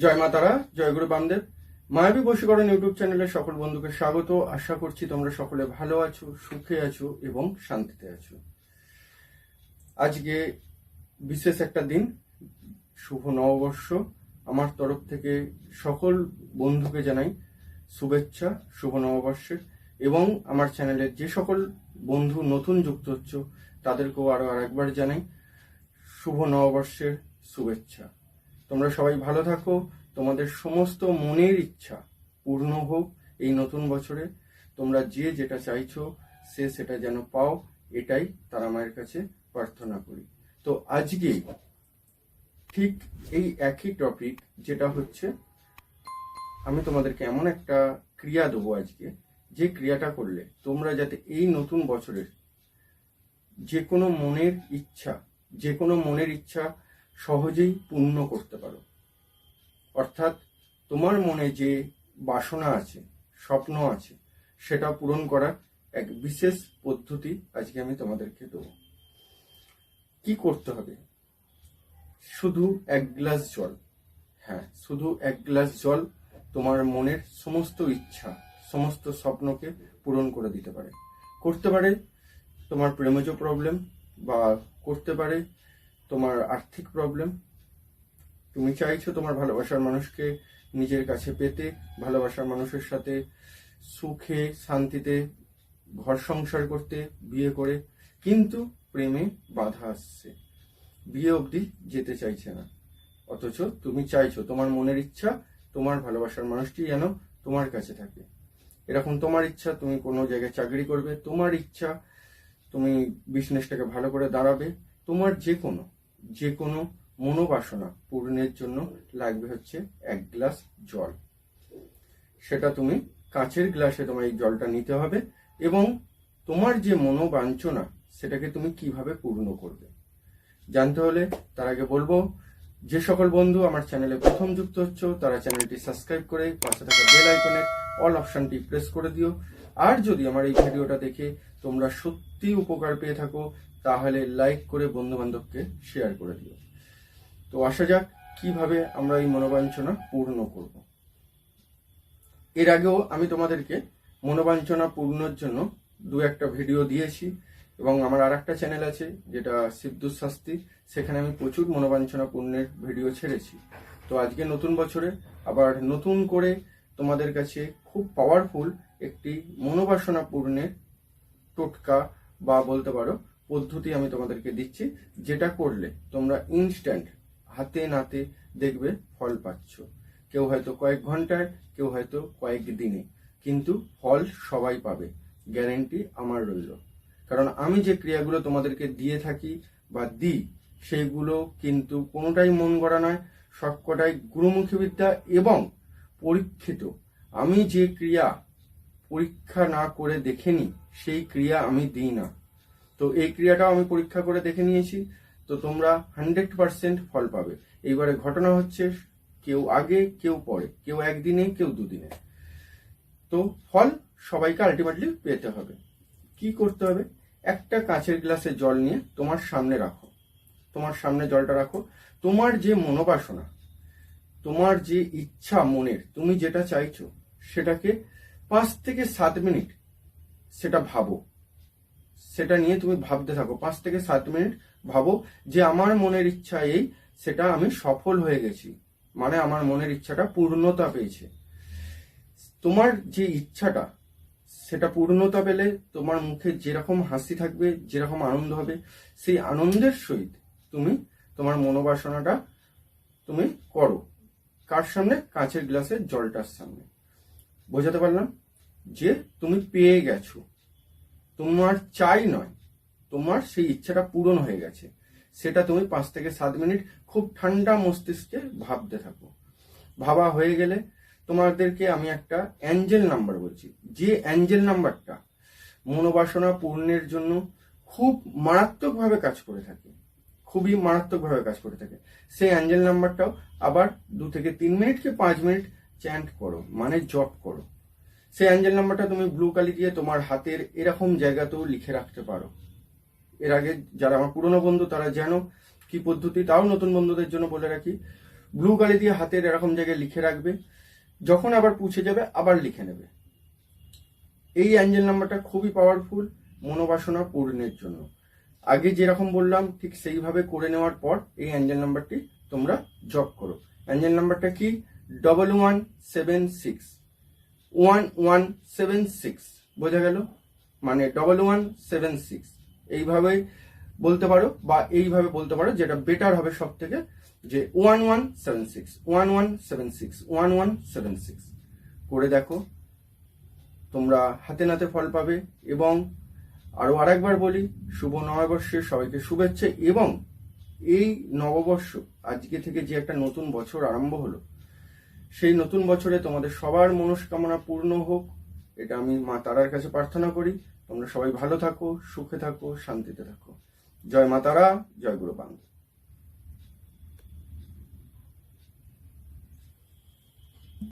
জয় মা তারা, জয় গুরু বামদেব। মায়াবী বশীকরণ ইউটিউব চ্যানেলে সকল বন্ধুকে স্বাগত। আশা করছি তোমরা সকলে ভালো আছো, সুখে আছো এবং শান্তিতে আছো। আজকে বিশেষ একটা দিন, শুভ নববর্ষ। আমার তরফ থেকে সকল বন্ধুকে জানাই শুভেচ্ছা, শুভ নববর্ষের। এবং আমার চ্যানেলের যে সকল বন্ধু নতুন যুক্ত হচ্ছ, তাদেরকেও আরও আরেকবার জানাই শুভ নববর্ষের শুভেচ্ছা। তোমরা সবাই ভালো থাকো তোমাদের সমস্ত মনের ইচ্ছা পূর্ণ হোক এই নতুন বছরে। তোমরা যে যেটা চাইছো, সে সেটা যেন পাও, এটাই তারা মায়ের কাছে প্রার্থনা করি। তো আজকে ঠিক এই একই টপিক যেটা হচ্ছে, আমি তোমাদেরকে এমন একটা ক্রিয়া দেবো আজকে, যে ক্রিয়াটা করলে তোমরা যাতে এই নতুন বছরের যে কোনো মনের ইচ্ছা যে কোনো মনের ইচ্ছা সহজেই পূর্ণ করতে পারো। অর্থাৎ তোমার মনে যে বাসনা আছে, স্বপ্ন আছে, সেটা পূরণ করার এক বিশেষ পদ্ধতি আজকে আমি তোমাদেরকে দেবো। কি করতে হবে? শুধু এক গ্লাস জল। হ্যাঁ শুধু এক গ্লাস জল তোমার মনের সমস্ত ইচ্ছা, সমস্ত স্বপ্নকে পূরণ করে দিতে পারে। করতে পারে তোমার প্রেমজ প্রবলেম বা করতে পারে তোমার আর্থিক প্রবলেম তুমি চাইছো তোমার ভালোবাসার মানুষকে নিজের কাছে পেতে, ভালোবাসার মানুষের সাথে সুখে, শান্তিতে ঘর সংসার করতে, বিয়ে করে, কিন্তু প্রেমে বাধা আসছে। বিয়ে অবধি যেতে চাইছে না। অথচ তুমি চাইছো তোমার মনের ইচ্ছা তোমার ভালোবাসার মানুষটি যেন তোমার কাছে থাকে। এরকম তোমার ইচ্ছা, তুমি কোনো জায়গায় চাকরি করবে, তোমার ইচ্ছা, তুমি বিজনেসটাকে ভালো করে দাঁড়াবে, তোমার যে কোনো যে কোনো মনোবাসনা পূরণের জন্য লাগবে হচ্ছে এক গ্লাস জল। সেটা তুমি কাঁচের গ্লাসে তোমার এই জলটা নিতে হবে এবং তোমার যে মনোবাঞ্ছনা সেটাকে তুমি কীভাবে পূর্ণ করবে। জানতে হলে তার আগে বলব, যে সকল বন্ধু আমার চ্যানেলে প্রথম যুক্ত হচ্ছ, তারা চ্যানেলটি সাবস্ক্রাইব করে পাশে থাকা বেল আইকনের অল অপশনটি প্রেস করে দিও। আর যদি আমার এই ভিডিওটা দেখে তোমরা সত্যি উপকার পেয়ে থাকো, তাহলে লাইক করে বন্ধু বান্ধবকে শেয়ার করে দিও। তো আসা যাক কীভাবে আমরা এই মনোবাঞ্ছনা পূর্ণ করব। এর আগেও আমি তোমাদেরকে মনোবাঞ্ছনা পূর্ণর জন্য দু একটা ভিডিও দিয়েছি এবং আমার আর একটা চ্যানেল আছে যেটা সিদ্ধুর শাস্তি সেখানে আমি প্রচুর মনোবাঞ্ছনা পূর্ণের ভিডিও ছেড়েছি। তো আজকে নতুন বছরে আবার নতুন করে তোমাদের কাছে খুব পাওয়ারফুল একটি মনোবাসনা পূর্ণের টোটকা বা বলতে পারো পদ্ধতি আমি তোমাদেরকে দিচ্ছি, যেটা করলে তোমরা ইনস্ট্যান্ট হাতে নাতে দেখবে ফল পাচ্ছ। কেউ হয়তো কয়েক ঘন্টায়, কেউ হয়তো কয়েক দিনে। কিন্তু ফল সবাই পাবে। গ্যারেন্টি আমার রইল। কারণ আমি যে ক্রিয়াগুলো তোমাদেরকে দিয়ে থাকি বা দিই সেইগুলো কিন্তু কোনোটাই মন গড়া নয়। সবকটাই গুরুমুখী বিদ্যা এবং পরীক্ষিত। আমি যে ক্রিয়া পরীক্ষা না করে দেখে নিই, সেই ক্রিয়া আমি দিই না। তো এই ক্রিয়াটাও আমি পরীক্ষা করে দেখে নিয়েছি। তো তোমরা হান্ড্রেড পার্সেন্ট ফল পাবে। এইবারে ঘটনা হচ্ছে, কেউ আগে, কেউ পরে, কেউ একদিনে, কেউ দুদিনে। তো ফল সবাইকে আলটিমেটলি পেতে হবে। কি করতে হবে? একটা কাঁচের গ্লাসে জল নিয়ে তোমার সামনে রাখো। তোমার সামনে জলটা রাখো। তোমার যে মনোবাসনা, তোমার যে ইচ্ছা মনের, তুমি যেটা চাইছো, সেটাকে পাঁচ থেকে সাত মিনিট সেটা ভাবো। সেটা নিয়ে তুমি ভাবতে থাকো। পাঁচ থেকে সাত মিনিট ভাবো যে আমার মনের ইচ্ছা এই সেটা আমি সফল হয়ে গেছি। মানে আমার মনের ইচ্ছাটা পূর্ণতা পেয়েছে। তোমার যে ইচ্ছাটা, সেটা পূর্ণতা পেলে তোমার মুখে যেরকম হাসি থাকবে, যেরকম আনন্দ হবে, সেই আনন্দের সহিত তুমি তোমার মনোবাসনাটা তুমি করো। কার সামনে? কাঁচের গ্লাসের জলটার সামনে। বোঝাতে পারলাম? যে তুমি পেয়ে গেছো। তোমার চাই নয়, তোমার সেই ইচ্ছাটা পূরণ হয়ে গেছে। সেটা তুমি পাঁচ থেকে সাত মিনিট খুব ঠান্ডা মস্তিষ্কে ভাবতে থাকো। ভাবা হয়ে গেলে তোমাদেরকে আমি একটা অ্যাঞ্জেল নাম্বার বলছি। যে অ্যাঞ্জেল নাম্বারটা মনোবাসনা পূর্ণের জন্য খুব মারাত্মকভাবে কাজ করে থাকে। খুবই মারাত্মকভাবে কাজ করে থাকে। সেই অ্যাঞ্জেল নাম্বারটাও আবার দু থেকে তিন মিনিট কি পাঁচ মিনিট চ্যান্ট করো মানে জপ করো। সেই অ্যাঞ্জেল নাম্বারটা তুমি ব্লু কালি দিয়ে তোমার হাতের এরকম জায়গাতেও লিখে রাখতে পারো। এর আগে যারা আমার পুরনো বন্ধু, তারা জানো কি পদ্ধতি, তাও নতুন বন্ধুদের জন্য বলে রাখি। ব্লু কালি দিয়ে হাতের এরকম জায়গায় লিখে রাখবে, যখন আবার পুছে যাবে, আবার লিখে নেবে। এই অ্যাঞ্জেল নাম্বারটা খুবই পাওয়ারফুল মনোবাসনা পূরণের জন্য। আগে যেরকম বললাম, ঠিক সেইভাবে করে নেওয়ার পর এই অ্যাঞ্জেল নাম্বারটি তোমরা জপ করো। অ্যাঞ্জেল নাম্বারটা কি? Double one seven six one one seven six বোঝা গেল? মানে ডবল ওয়ান সেভেন সিক্স এইভাবে বলতে পারো বা এইভাবে বলতে পারো যেটা বেটার হবে সব থেকে যে one one seven six one one seven six one one seven six করে দেখো, তোমরা হাতে নাতে ফল পাবে এবং আরও আরেকবার বলি, শুভ নববর্ষের সবাইকে শুভেচ্ছা এবং এই নববর্ষ আজকে থেকে যে একটা নতুন বছর আরম্ভ হলো সেই নতুন বছরে তোমাদের সবার মনস্কামনা পূর্ণ হোক। এটা আমি মা তারার কাছে প্রার্থনা করি। তোমরা সবাই ভালো থাকো, সুখে থাকো, শান্তিতে থাকো। জয় মা তারা, জয় গুরু বাংলা।